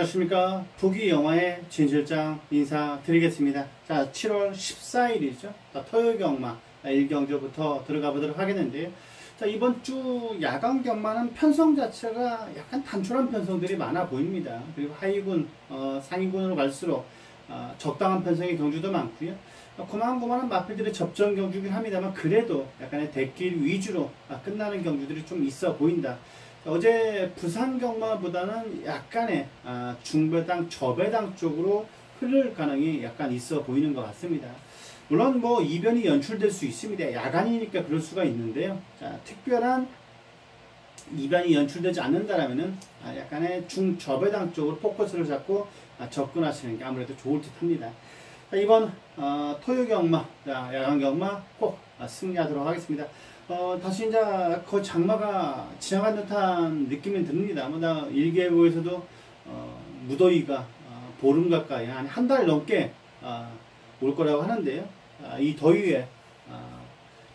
안녕하십니까. 북이 영화의 진실장 인사드리겠습니다. 자, 7월 14일이죠. 토요일 경마 1경주부터 들어가 보도록 하겠는데요. 자, 이번 주 야간 경마는 편성 자체가 약간 단촐한 편성들이 많아 보입니다. 그리고 하위군, 어, 상위군으로 갈수록 어, 적당한 편성의 경주도 많고요. 어, 고만고만한 마필들의 접전 경주긴 합니다만 그래도 약간의 대길 위주로 아, 끝나는 경주들이 좀 있어 보인다. 어제 부산 경마보다는 약간의 아, 중배당, 저배당 쪽으로 흐를 가능이 약간 있어 보이는 것 같습니다. 물론 뭐 이변이 연출될 수 있습니다. 야간이니까 그럴 수가 있는데요. 자, 특별한 이변이 연출되지 않는다라면은 아, 약간의 중저배당 쪽으로 포커스를 잡고 아, 접근하시는 게 아무래도 좋을 듯합니다. 자, 이번 어, 토요 경마, 자, 야간 경마 꼭 아, 승리하도록 하겠습니다. 어, 다시 이제 그 장마가 지나간 듯한 느낌이 듭니다. 뭐나 일개부에서도 어, 무더위가 어, 보름 가까이 한한달 넘게 어, 올 거라고 하는데요. 아, 이 더위에 어,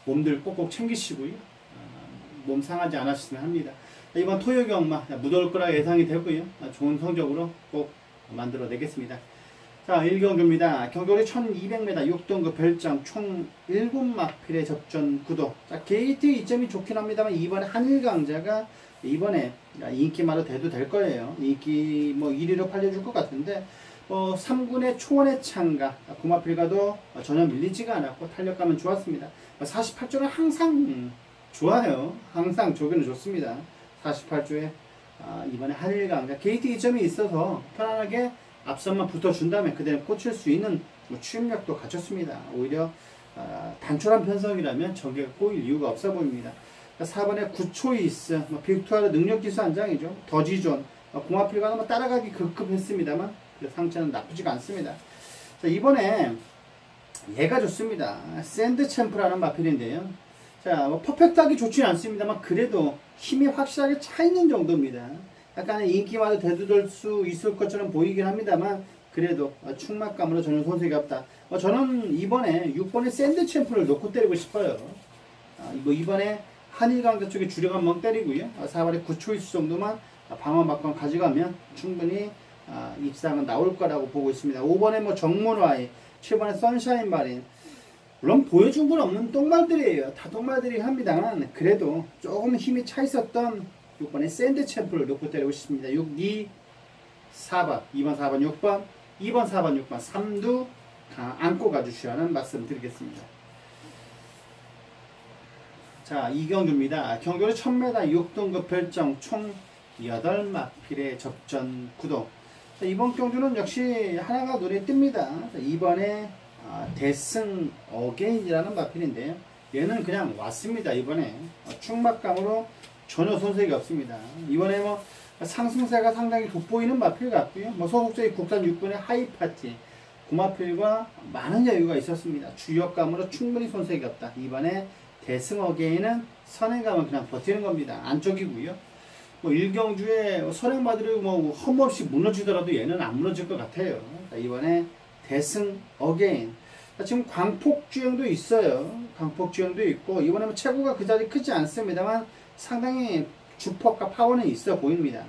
몸들 꼭꼭 챙기시고요. 어, 몸 상하지 않았으면 합니다. 이번 토요 경마 무더울 거라 예상이 되고요. 아, 좋은 성적으로 꼭 만들어내겠습니다. 자, 1경주입니다. 경돌이 1200m 6등급 별장 총 7마필의 접전 구도. 자, 게이트 이점이 좋긴 합니다만 이번에 한일강자가 이번에 인기마로 돼도 될 거예요. 인기 뭐 1위로 팔려줄 것 같은데 어, 3군의 초원의 창가 고마필과도 전혀 밀리지가 않았고 탄력감은 좋았습니다. 48조는 항상 좋아요. 항상 조기는 좋습니다. 48조에 아, 이번에 한일강자 게이트 이점이 있어서 편안하게 앞선만 붙어준다면 그대로 꽂힐 수 있는 뭐 추임력도 갖췄습니다. 오히려 어, 단촐한 편성이라면 저기가 꼬일 이유가 없어 보입니다. 4번에 구초이스, 뭐 빅투아르 능력기수 한 장이죠. 더지존, 어, 공화필과는 뭐 따라가기 급급했습니다만 상체는 나쁘지가 않습니다. 자, 이번에 얘가 좋습니다. 샌드 챔프라는 마필인데요. 자, 뭐 퍼펙트하기 좋지는 않습니다만 그래도 힘이 확실하게 차 있는 정도입니다. 약간 인기마저 대두될 수 있을 것처럼 보이긴 합니다만 그래도 충막감으로 전혀 손색이 없다. 어, 저는 이번에 6번의 샌드 챔프를 놓고 때리고 싶어요. 아, 이거 이번에 한일강자 쪽에 주력 한번 때리고요. 4번에 아, 9초이스 정도만 방어 막건 가져가면 충분히 아, 입상은 나올 거라고 보고 있습니다. 5번에 뭐 정문와이, 7번에 선샤인 마린. 물론 보여준 건 없는 똥말들이에요. 다 똥말들이 합니다만 그래도 조금 힘이 차 있었던 6번에 샌드 챔프를 놓고 때리고 싶습니다. 6, 2, 4번, 2번, 4번, 6번, 2번, 4번, 6번, 3두 안고 가주시라는 말씀 드리겠습니다. 자, 이 경주입니다. 경주는 1000m 6등급 별정 총 8마필의 접전 구도. 자, 이번 경주는 역시 하나가 눈에 띕니다. 자, 이번에 아, 대승 어게인이라는 마필인데요. 얘는 그냥 왔습니다. 이번에 어, 충막감으로 전혀 손색이 없습니다. 이번에 뭐 상승세가 상당히 돋보이는 마필 같고요. 뭐 소속적인 국산 육군의 하이파티 고마필과 많은 여유가 있었습니다. 주역감으로 충분히 손색이 없다. 이번에 대승어게인은 선행감은 그냥 버티는 겁니다. 안쪽이고요. 뭐 일경주에 선행마들이 뭐 험없이 무너지더라도 얘는 안 무너질 것 같아요. 이번에 대승 어게인 지금 광폭주행도 있어요. 광폭주행도 있고 이번에 뭐 체구가 그 자리 크지 않습니다만 상당히 주폭과 파워는 있어 보입니다.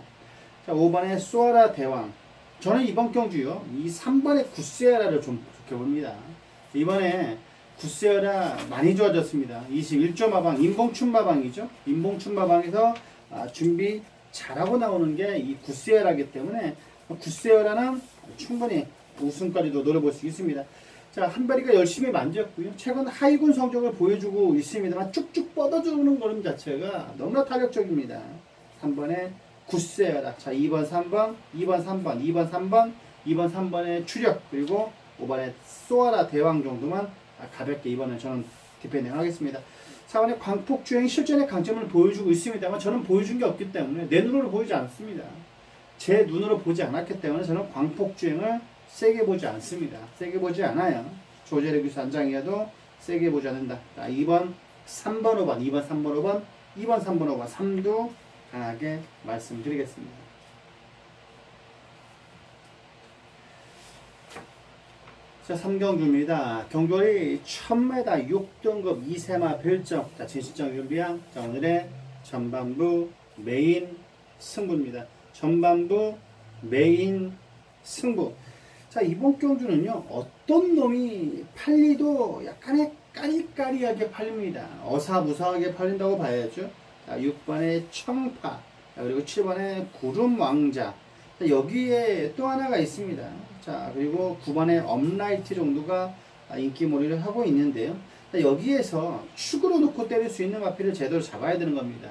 자, 5번에 수아라 대왕. 저는 이번 경주요. 이 3번의 구세라를 좀 좋게 봅니다. 이번에 구세라 많이 좋아졌습니다. 21조 마방, 인봉춘 마방이죠. 인봉춘 마방에서 아, 준비 잘하고 나오는 게 이 구세라기 때문에 구세라는 충분히 우승까지도 노려볼 수 있습니다. 자, 한별이가 열심히 만졌고요. 최근 하이군 성적을 보여주고 있습니다만 쭉쭉 뻗어주는 걸음 자체가 너무나 타격적입니다. 3번에 구세어라. 자, 2번, 3번, 2번, 3번, 2번, 3번, 2번, 3번의 추력, 그리고 5번에 쏘아라 대왕 정도만 가볍게 이번에 저는 디펜딩 하겠습니다. 4번에 광폭주행이 실전의 강점을 보여주고 있습니다만 저는 보여준 게 없기 때문에 내 눈으로 보이지 않습니다. 제 눈으로 보지 않았기 때문에 저는 광폭주행을 세게 보지 않습니다. 세게 보지 않아요. 조제력 기수 한장이라도 세게 보지 않는다. 자, 2번, 3번, 5번, 2번, 3번, 5번, 2번, 3번, 5번, 3도 강하게 말씀드리겠습니다. 자, 3경주입니다. 경돌이 1000m 6등급 2세마 별정. 자, 진실정 준비한 자, 오늘의 전반부 메인 승부입니다. 전반부 메인 승부. 자, 이번 경주는요, 어떤 놈이 팔리도 약간의 까리까리하게 팔립니다. 어사무사하게 팔린다고 봐야죠. 자, 6번의 청파, 자, 그리고 7번의 구름왕자. 자, 여기에 또 하나가 있습니다. 자, 그리고 9번의 업라이트 정도가 인기몰이를 하고 있는데요. 자, 여기에서 축으로 놓고 때릴 수 있는 마피를 제대로 잡아야 되는 겁니다.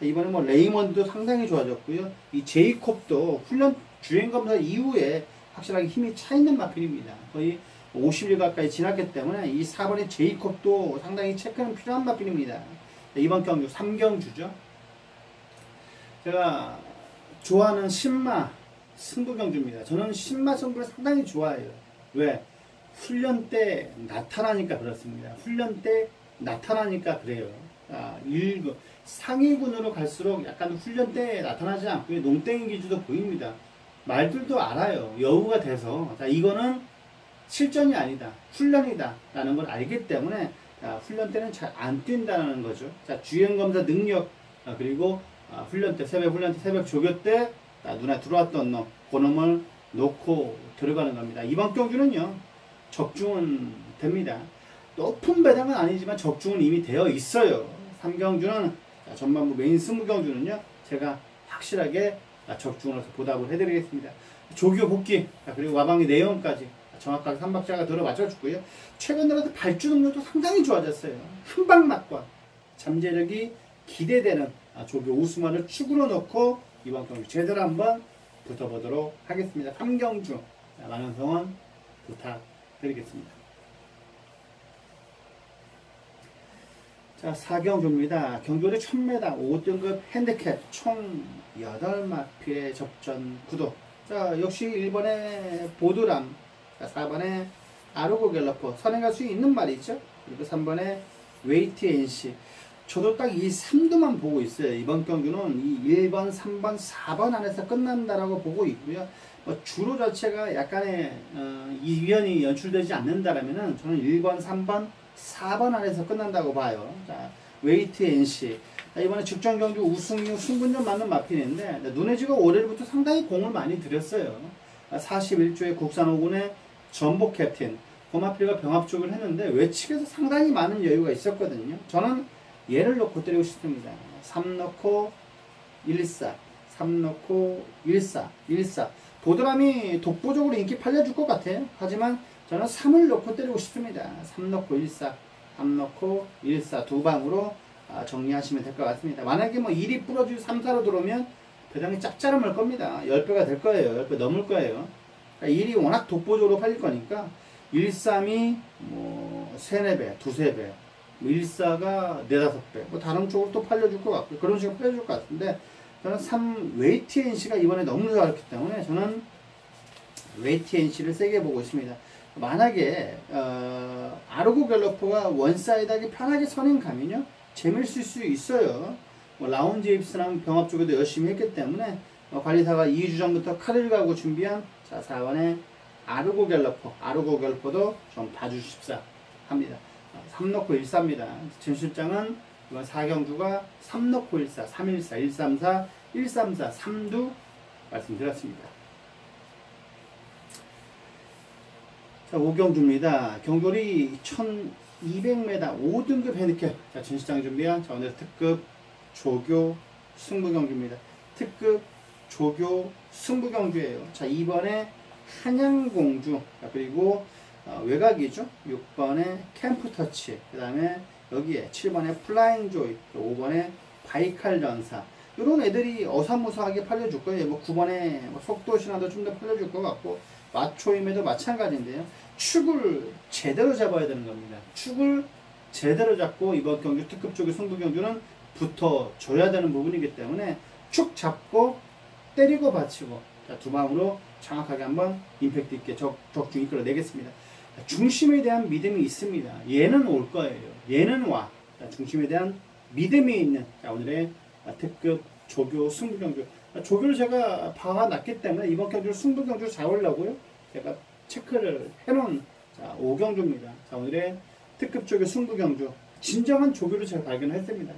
자, 이번에 뭐 레이먼드도 상당히 좋아졌고요. 이 제이콥도 훈련 주행검사 이후에 확실하게 힘이 차 있는 마필입니다. 거의 50일 가까이 지났기 때문에 이 4번의 제이콥도 상당히 체크는 필요한 마필입니다. 이번 경주 3경주죠. 제가 좋아하는 신마 승부 경주입니다. 저는 신마 승부를 상당히 좋아해요. 왜? 훈련 때 나타나니까 그렇습니다. 훈련 때 나타나니까 그래요. 아, 1군, 상위군으로 갈수록 약간 훈련 때 나타나지 않고 농땡이 기주도 보입니다. 말들도 알아요. 여우가 돼서. 자, 이거는 실전이 아니다. 훈련이다. 라는 걸 알기 때문에 자, 훈련 때는 잘 안 뛴다는 거죠. 자, 주행검사 능력, 아, 그리고 아, 훈련 때, 새벽 훈련 때, 새벽 조교 때 아, 눈에 들어왔던 놈, 그 놈을 놓고 들어가는 겁니다. 이번 경주는요, 적중은 됩니다. 높은 배당은 아니지만 적중은 이미 되어 있어요. 3경주는 전반부 메인 승부경주는요, 제가 확실하게 적중으로서 보답을 해드리겠습니다. 조교 복귀, 그리고 와방의 내용까지 정확하게 삼박자가 들어 맞춰주고요. 최근 들어서 발주 능력도 상당히 좋아졌어요. 한방막과 잠재력이 기대되는 조교 우스만을 축으로 놓고 이번 경주 제대로 한번 붙어보도록 하겠습니다. 3경주 많은 성원 부탁드리겠습니다. 자, 4경주입니다. 경주리 1000m 5등급 핸디캡 총 8마필의 접전 구도. 자, 역시 1번의 보드람, 자, 4번의 아르고 갤러퍼, 선행할 수 있는 말이죠. 그리고 3번의 웨이트 NC. 저도 딱 이 3두만 보고 있어요. 이번 경주는 이 1번, 3번, 4번 안에서 끝난다라고 보고 있고요. 뭐 주로 자체가 약간의 어, 이변이 연출되지 않는다라면은 저는 1번, 3번, 4번 안에서 끝난다고 봐요. 자, 웨이트. 자, 이번에 직전 경주 우승 이후 승분전 맞는 마핀인데 눈에 지고 올해부터 상당히 공을 많이 들였어요. 41조의 국산 5군의 전복 캡틴. 고마필과 병합 쪽을 했는데 외측에서 상당히 많은 여유가 있었거든요. 저는 얘를 넣고 때리고 싶습니다. 3 넣고 1, 4, 3 넣고 1, 4, 1, 4. 보드람이 독보적으로 인기 팔려줄 것 같아요. 하지만 저는 3을 넣고 때리고 싶습니다. 3 넣고 1, 4, 3 넣고 1, 4두 방으로 아, 정리하시면 될 것 같습니다. 만약에 뭐 1이 부러지고 3, 4로 들어오면 배당이 짭짤함을 겁니다. 10배가 될 거예요. 10배 넘을 거예요. 그러니까 1이 워낙 독보적으로 팔릴 거니까 1, 3이 뭐 3, 4배, 2, 3배 1사가 4, 5배 뭐 다른 쪽으로 또 팔려줄 것 같고 그런 식으로 팔려줄 것 같은데 저는 3 웨이트 NC가 이번에 너무 좋았기 때문에 저는 웨이트 NC를 세게 보고 있습니다. 만약에 어, 아르고 갤러퍼가 원사이드하게 편하게 선행 가면요 재밌을 수 있어요. 뭐 라운지 입스랑 병합 쪽에도 열심히 했기 때문에 어, 관리사가 2주 전부터 칼을 가고 준비한 자 4번에 아르고 갤러퍼 아르고 갤러퍼도 좀 봐주십사 합니다. 3 넣고 1 4입니다. 진 실장은 이번 4경주가 3 넣고 1 4, 3 1 4, 1 3 4, 1 3 4, 3두 말씀드렸습니다. 자, 5경주입니다. 경돌이 1200m 5등급 핸디캡. 자, 진실장 준비한 자, 오늘 특급 조교 승부경주입니다. 특급 조교 승부경주예요. 자, 이번에 한양공주. 자, 그리고 어, 외곽이죠. 6번에 캠프터치. 그 다음에 여기에 7번에 플라잉 조이. 5번에 바이칼 전사. 이런 애들이 어사무사하게 팔려줄 거예요. 뭐 9번에 뭐 속도 신화도 좀 더 팔려줄 것 같고 마초임에도 마찬가지인데요. 축을 제대로 잡아야 되는 겁니다. 축을 제대로 잡고 이번 경주 특급 쪽의 승부 경주는 붙어줘야 되는 부분이기 때문에 축 잡고 때리고 받치고 자, 두 마음으로 정확하게 한번 임팩트 있게 적, 적중 이끌어내겠습니다. 중심에 대한 믿음이 있습니다. 얘는 올 거예요. 얘는 와. 자, 중심에 대한 믿음이 있는 자, 오늘의 특급 조교 승부 경주. 조교를 제가 봐놨기 때문에 이번 경주를 승부 경주로 잡으려고요. 제가 체크를 해놓은 자, 5경주입니다. 자, 오늘의 특급 조교 승부경주. 진정한 조교를 제가 발견했습니다.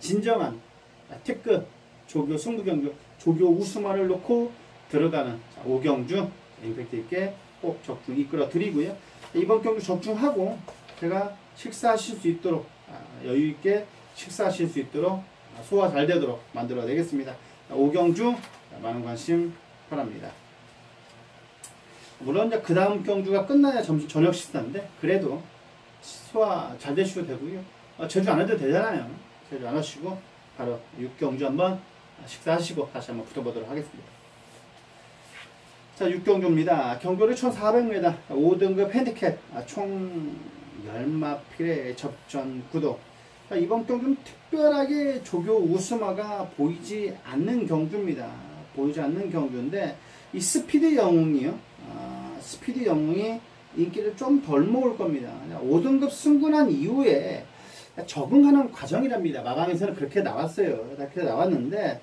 진정한 특급 조교 승부경주. 조교 우스만을 놓고 들어가는 자, 오경주 임팩트 있게 꼭 적중 이끌어 드리고요. 이번 경주 적중하고 제가 식사하실 수 있도록 아, 여유 있게 식사하실 수 있도록 아, 소화 잘 되도록 만들어 내겠습니다. 오경주 많은 관심 바랍니다. 물론 이제 그 다음 경주가 끝나야 점심 저녁 식사인데 그래도 소화 잘 되셔도 되고요. 어, 제주 안 해도 되잖아요. 제주 안 하시고 바로 육경주 한번 식사하시고 다시 한번 붙어보도록 하겠습니다. 자, 육경주입니다. 경주를 1400m 5등급 핸디캡 아, 총 10마필의 접전 구도 자, 이번 경주는 특별하게 조교 우스마가 보이지 않는 경주입니다. 보이지 않는 경주인데 이 스피드 영웅이요. 아, 스피드 영웅이 인기를 좀덜 먹을 겁니다. 5등급 승군한 이후에 적응하는 과정이랍니다. 마감에서는 그렇게 나왔어요. 그렇게 나왔는데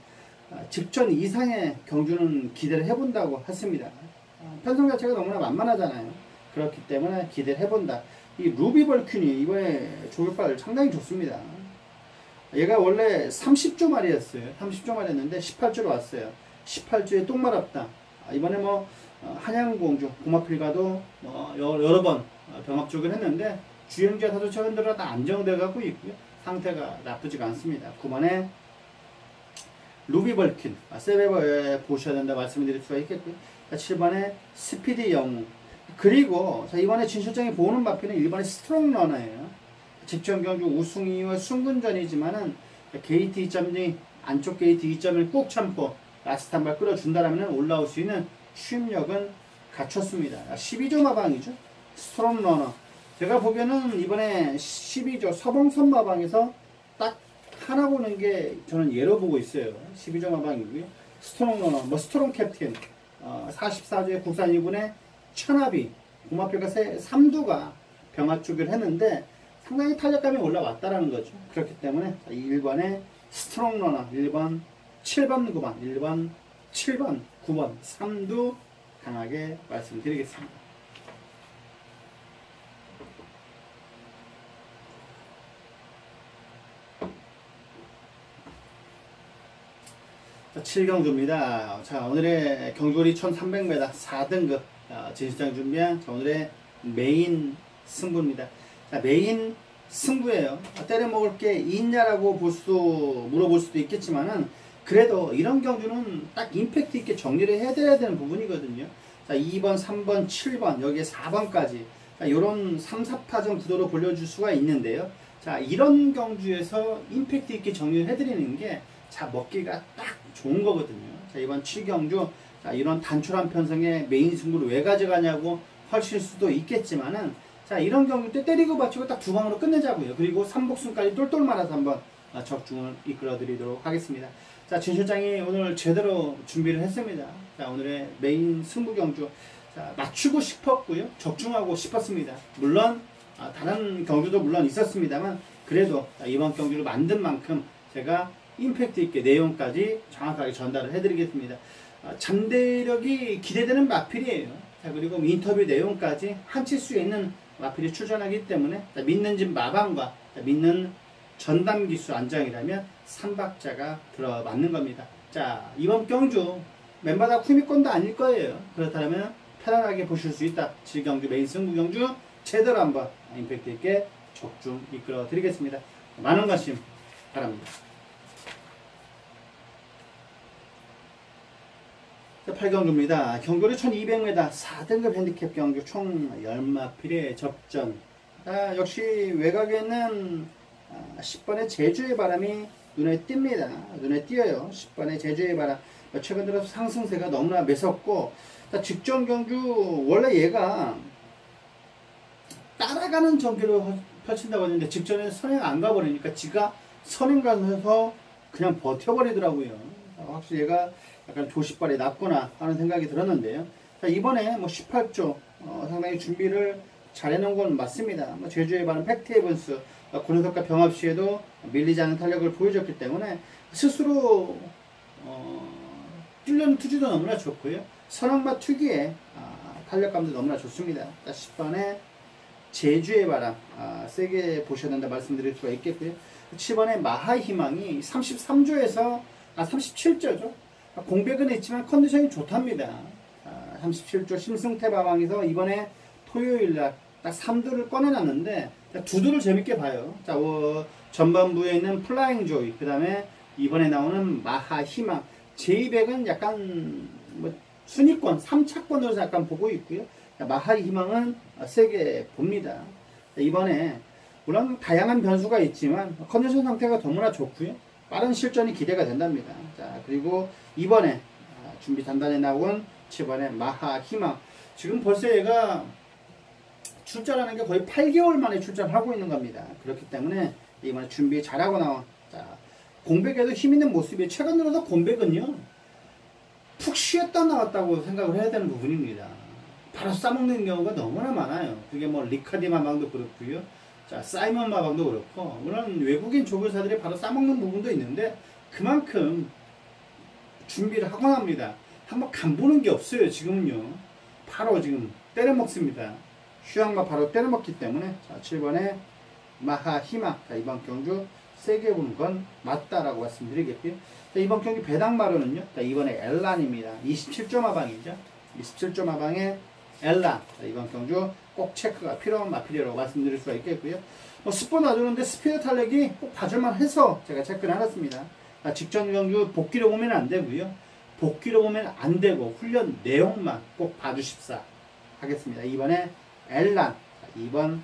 아, 직전 이상의 경주는 기대를 해본다고 했습니다. 아, 편성 자체가 너무나 만만하잖아요. 그렇기 때문에 기대를 해본다. 이 루비 벌퀸이 이번에 조교빨 상당히 좋습니다. 얘가 원래 30조 말이었어요. 30조 말이었는데 18조로 왔어요. 18조에 똥말없다. 아, 이번에 뭐 어, 한양공주, 고마필과도 뭐 여러 번 어, 병합죽을 했는데 주행자 사도 최근 들어 다 안정돼 가고 있고요. 상태가 나쁘지가 않습니다. 9번에 루비 벌킨, 아, 세베버에 보셔야 된다 말씀드릴 수가 있겠고요. 7번에 스피디 영웅. 그리고 자, 이번에 진실장이 보는 마피는 1번의 스트롱 러너예요. 직전 경주 우승 이후 순군전이지만은 게이트 2.2 안쪽 게이트 2.1꾹 참고 라스트 한발 끌어준다라면 올라올 수 있는 취임력은 갖췄습니다. 12조 마방이죠. 스트롱 러너. 제가 보기에는 이번에 12조 서봉선 마방에서 딱 하나 보는 게 저는 예로 보고 있어요. 12조 마방이고요. 스트롱 러너, 뭐 스트롱 캡틴, 어, 44조의 국산 2군의 천합이, 고마표가 3두가 병합주기를 했는데 상당히 탄력감이 올라왔다라는 거죠. 그렇기 때문에 1번에 스트롱 러너, 1번 7번 9번, 1번 7번 9번 3두 강하게 말씀드리겠습니다. 자, 7경주입니다. 자, 오늘의 경주리 1300m 4등급 어, 진실장 준비한 자, 오늘의 메인 승부입니다. 자, 메인 승부예요. 아, 때려 먹을 게 있냐라고 볼 수, 물어볼 수도 있겠지만은 그래도 이런 경주는 딱 임팩트 있게 정리를 해드려야 되는 부분이거든요. 자, 2번, 3번, 7번, 여기에 4번까지. 자, 요런 3, 4파전 구도로 돌려줄 수가 있는데요. 자, 이런 경주에서 임팩트 있게 정리를 해드리는 게, 자, 먹기가 딱 좋은 거거든요. 자, 이번 7경주, 자, 이런 단촐한 편성의 메인 승부를 왜 가져가냐고 하실 수도 있겠지만은, 자, 이런 경주 때 때리고 받치고 딱 두 방으로 끝내자고요. 그리고 3복순까지 똘똘 말아서 한번 적중을 이끌어 드리도록 하겠습니다. 자, 진 실장이 오늘 제대로 준비를 했습니다. 자, 오늘의 메인 승부 경주. 자, 맞추고 싶었고요. 적중하고 싶었습니다. 물론, 아, 다른 경주도 물론 있었습니다만, 그래도 이번 경주를 만든 만큼 제가 임팩트 있게 내용까지 정확하게 전달을 해드리겠습니다. 아, 잠대력이 기대되는 마필이에요. 자, 그리고 인터뷰 내용까지 한칠 수 있는 마필이 출전하기 때문에 자, 믿는 집 마방과 자, 믿는 전담 기수 안장이라면 3박자가 들어맞는 겁니다. 자, 이번 경주 다 쿠미권도 아닐 거예요. 그렇다면 편안하게 보실 수 있다. 7경주 메인 승부 경주 제대로 한번 임팩트 있게 적중 이끌어 드리겠습니다. 많은 관심 바랍니다. 8경주입니다. 경주를 1200m 4등급 핸디캡 경주 총 10마필의 접전. 아, 역시 외곽에는 10번의 아, 제주의 바람이 눈에 띕니다. 눈에 띄어요. 10번의 제주의 바람. 최근 들어서 상승세가 너무나 매섭고 직전 경주 원래 얘가 따라가는 전기를 펼친다고 했는데 직전에 선행 안 가버리니까 지가 선행 가서 그냥 버텨버리더라고요. 확실히 얘가 약간 조시발이 낮구나 하는 생각이 들었는데요. 자, 이번에 뭐 18조 어, 상당히 준비를 잘 해놓은 건 맞습니다. 뭐 제주에 반한 팩트 에븐스 군해석과 병합 시에도 밀리지 않는 탄력을 보여줬기 때문에 스스로 어, 뚫는 투지도 너무나 좋고요. 선악마 특유의 아, 탄력감도 너무나 좋습니다. 10번에 제주의 바람 아, 세게 보셔야 된다 말씀드릴 수가 있겠고요. 7번에 마하희망이 33조에서 아 37조죠. 공백은 있지만 컨디션이 좋답니다. 아, 37조 심승태 마방에서 이번에 토요일 날 딱 3두를 꺼내놨는데 자, 두 두를 재밌게 봐요. 자, 어, 전반부에 있는 플라잉 조이, 그 다음에 이번에 나오는 마하 희망, 제2백은 약간 뭐 순위권, 3차권으로 약간 보고 있고요. 자, 마하 희망은 세게 봅니다. 자, 이번에 물론 다양한 변수가 있지만 컨디션 상태가 너무나 좋고요. 빠른 실전이 기대가 된답니다. 자, 그리고 이번에 아, 준비 단단에 나온 7번의 마하 희망. 지금 벌써 얘가 출전하는 게 거의 8개월 만에 출전하고 있는 겁니다. 그렇기 때문에 이번에 준비 잘하고 나온 자, 공백에도 힘 있는 모습이 최근 들어서 공백은요. 푹 쉬었다 나왔다고 생각을 해야 되는 부분입니다. 바로 싸먹는 경우가 너무나 많아요. 그게 뭐 리카디 마방도 그렇고요. 자, 사이먼 마방도 그렇고 물론 외국인 조교사들이 바로 싸먹는 부분도 있는데 그만큼 준비를 하고 납니다. 한번 간보는 게 없어요. 지금은요. 바로 지금 때려 먹습니다. 휴양과 바로 때려 먹기 때문에 자, 7번에 마하 희망 자, 이번 경주 세게 보는 건 맞다라고 말씀드리겠고요. 자, 이번 경기 배당 마루는요. 자, 이번에 엘란입니다. 27점 하방이죠. 27점 하방에 엘란. 자, 이번 경주 꼭 체크가 필요한 마필이라고 말씀드릴 수가 있겠고요. 뭐 스포 놔주는데 스피드 탄력이 꼭 봐줄만 해서 제가 체크를 해놨습니다. 자, 직전 경주 복귀로 보면 안 되고요. 복귀로 보면 안 되고 훈련 내용만 꼭 봐주십사 하겠습니다. 이번에 엘란. 자, 2번,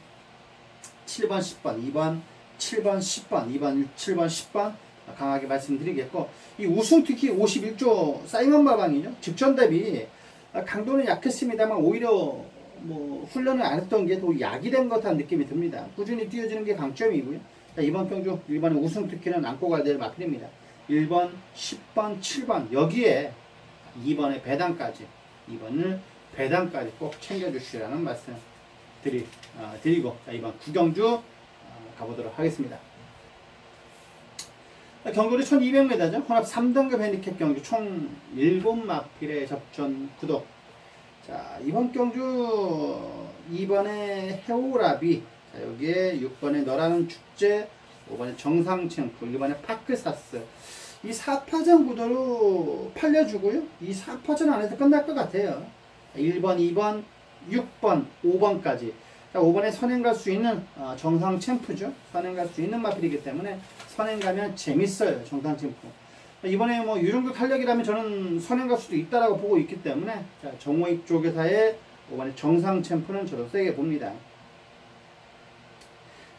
7번, 10번, 2번, 7번, 10번, 2번, 7번, 10번 강하게 말씀드리겠고 이 우승 특히 51조 사이먼 마방이죠. 직전 대비 강도는 약했습니다만 오히려 뭐 훈련을 안 했던 게 더 약이 된것 같은 느낌이 듭니다. 꾸준히 뛰어주는 게 강점이고요. 자, 이번 경주 일반의 우승 특기는 안고 가야 될 마필입니다. 1번, 10번, 7번 여기에 2번의 배당까지 2번을 배당까지 꼭 챙겨주시라는 말씀 드리, 어, 드리고 자, 이번 구경주 어, 가보도록 하겠습니다. 경거리 1200m죠. 혼합 3등급 핸디캡 경주 총 7마필의 접전 구독. 자, 이번 경주 2번에 해오라비, 자, 여기에 6번에 너라는 축제, 5번에 정상챔프, 1번에 파크사스. 이 4파전 구도로 팔려주고요. 이 4파전 안에서 끝날 것 같아요. 1번, 2번, 6번, 5번까지. 자, 5번에 선행 갈 수 있는 어, 정상 챔프죠. 선행 갈 수 있는 마필이기 때문에 선행 가면 재밌어요. 정상 챔프. 이번에 뭐 유령급 탄력이라면 저는 선행 갈 수도 있다라고 보고 있기 때문에 자, 정호익 조교사의 5번에 정상 챔프는 저도 세게 봅니다.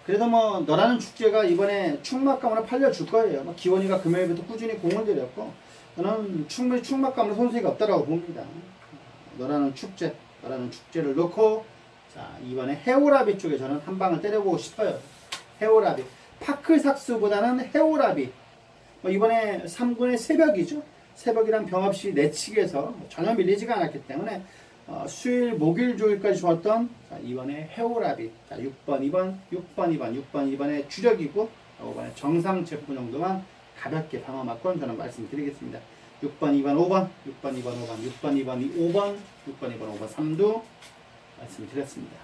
그래서 뭐 너라는 축제가 이번에 충막감으로 팔려줄 거예요. 뭐 기원이가 금요일부터 꾸준히 공을 들였고 저는 충분히 충막감으로 손색이 없다라고 봅니다. 너라는 축제, 너 라는 축제를 놓고 자 이번에 해오라비 쪽에 저는 한 방을 때려보고 싶어요. 해오라비. 파크삭스보다는 해오라비. 뭐 이번에 3군의 새벽이죠. 새벽이란 병합시 내측에서 전혀 밀리지가 않았기 때문에 어, 수요일, 목요일, 조일까지 좋았던 자, 이번에 해오라비. 자, 6번, 2번, 6번, 2번, 6번, 2번에 주력이고 5번에 정상 제품 정도만 가볍게 방어 맞건 저는 말씀드리겠습니다. 6번, 2번, 5번, 6번, 2번, 5번, 6번, 2번, 5번, 6번, 2번, 5번, 3두 말씀드렸습니다.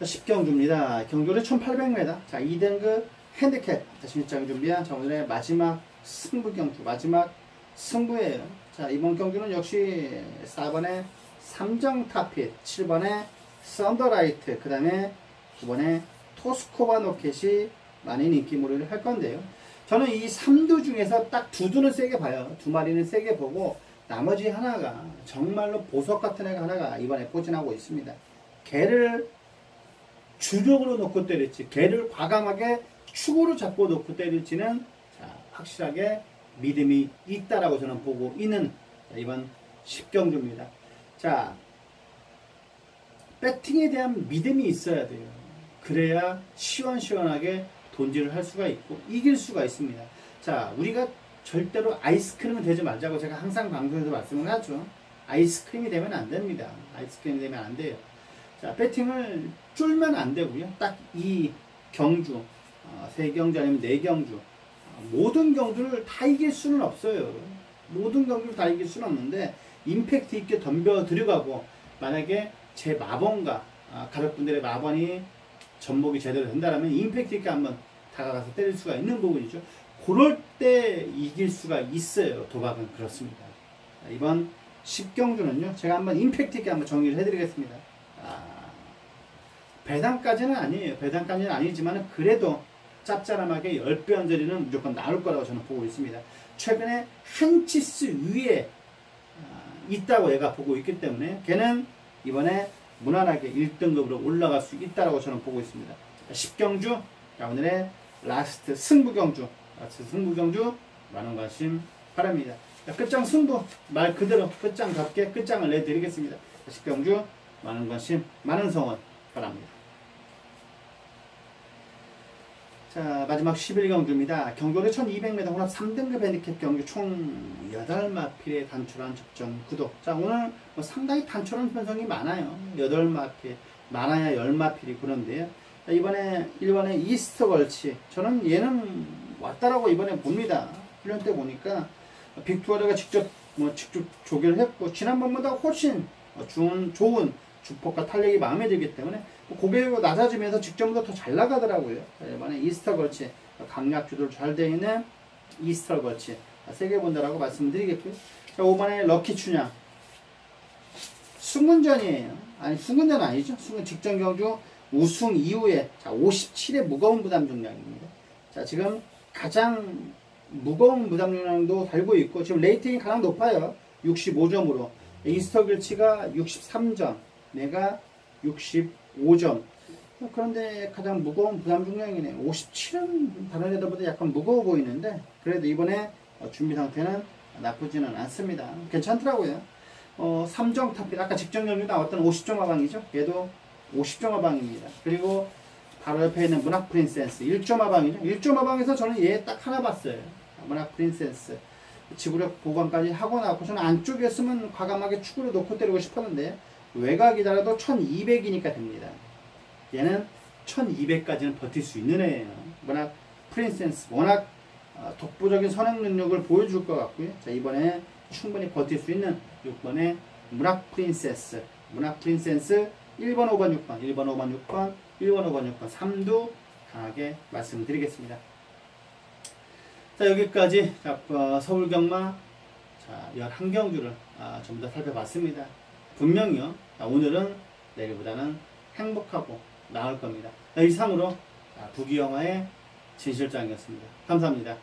10경주입니다. 경주는 1800m. 자, 2등급 핸디캡. 자신장 준비한 자, 오늘의 마지막 승부 경주. 마지막 승부예요. 자, 이번 경주는 역시 4번에 삼정타핏, 7번에 썬더라이트, 그 다음에 9번에 토스코바 노켓이 많이 인기몰이를 할 건데요. 저는 이 3두 중에서 딱 두 두는 세게 봐요. 두 마리는 세게 보고 나머지 하나가 정말로 보석 같은 애가 하나가 이번에 포진하고 있습니다. 개를 주력으로 놓고 때릴지 개를 과감하게 축으로 잡고 놓고 때릴지는 자, 확실하게 믿음이 있다라고 저는 보고 있는 이번 10경주입니다. 자, 배팅에 대한 믿음이 있어야 돼요. 그래야 시원시원하게 돈질을 할 수가 있고 이길 수가 있습니다. 자, 우리가 절대로 아이스크림은 되지 말자고 제가 항상 방송에서 말씀을 하죠. 아이스크림이 되면 안 됩니다. 아이스크림이 되면 안 돼요. 자, 배팅을 쫄면 안 되고요. 딱 이 경주, 어, 세 경주 아니면 네 경주, 어, 모든 경주를 다 이길 수는 없어요. 모든 경주를 다 이길 수는 없는데, 임팩트 있게 덤벼 들어가고, 만약에 제 마번과 아, 가족분들의 마번이 접목이 제대로 된다면 임팩트 있게 한번 다가가서 때릴 수가 있는 부분이죠. 그럴 때 이길 수가 있어요. 도박은 그렇습니다. 자, 이번 10경주는요. 제가 한번 임팩트 있게 한번 정리를 해드리겠습니다. 아, 배당까지는 아니에요. 배당까지는 아니지만 그래도 짭짤함하게 10배 언저리는 무조건 나올 거라고 저는 보고 있습니다. 최근에 한 치수 위에 아, 있다고 얘가 보고 있기 때문에 걔는 이번에 무난하게 1등급으로 올라갈 수 있다고 저는 보고 있습니다. 10경주 자, 오늘의 라스트 승부경주 라스트 승부경주 많은 관심 바랍니다. 자, 끝장 승부 말 그대로 끝장답게 끝장을 내드리겠습니다. 10경주 많은 관심 많은 성원 바랍니다. 자 마지막 11경주입니다. 경주는 1200m 혼합 3등급 핸디캡 경주 총 8마필에 단출한 접전 구독 자 오늘 뭐 상당히 단출한 편성이 많아요. 8마필 많아야 10마필이 그런데요. 자, 이번에 1번에 이스터 걸치 저는 얘는 왔다라고 이번에 봅니다. 훈련 때 보니까 빅투어가 직접 뭐 직접 조결을 했고 지난번보다 훨씬 좋은 좋은 주폭과 탄력이 마음에 들기 때문에 고개가 낮아지면서 직전보다 더 잘 나가더라고요. 자, 이번에 이스터 걸치 강약 주도를 잘 되어 있는 이스터 걸치 세개 본다라고 말씀드리겠고요. 자, 5번에 럭키 춘향 승문전이에요. 아니 승문전 아니죠. 승문 직전 경주 우승 이후에 자 57의 무거운 부담 중량입니다. 자 지금 가장 무거운 부담 중량도 달고 있고 지금 레이팅이 가장 높아요. 65점으로 이스터 글치가 63점, 내가 65점. 그런데 가장 무거운 부담 중량이네. 57은 다른 애들보다 약간 무거워 보이는데 그래도 이번에 어, 준비 상태는 나쁘지는 않습니다. 괜찮더라고요. 어, 3점 탑필 아까 직전 경주 나왔던 50점 하방이죠. 얘도 50점 하방입니다. 그리고 바로 옆에 있는 문학 프린세스 1점 하방이죠. 1점 하방에서 저는 얘 딱 하나 봤어요. 문학 프린세스 지구력 보관까지 하고 나고 저는 안쪽이었으면 과감하게 축으로 놓고 때리고 싶었는데 외곽이더라도 1200이니까 됩니다. 얘는 1200까지는 버틸 수 있는 애예요. 워낙 프린세스 워낙 어, 독보적인 선행 능력을 보여줄 것 같고요. 자 이번에 충분히 버틸 수 있는 6번의 문학 프린세스 문학 프린세스 1번, 5번, 6번, 1번, 5번, 6번, 1번, 5번, 6번, 3도 강하게 말씀드리겠습니다. 자, 여기까지 자, 어, 서울 경마 자, 11경주를 아, 전부 다 살펴봤습니다. 분명히요. 자, 오늘은 내일보다는 행복하고 나을 겁니다. 자, 이상으로 자, 부기영화의 진실장이었습니다. 감사합니다.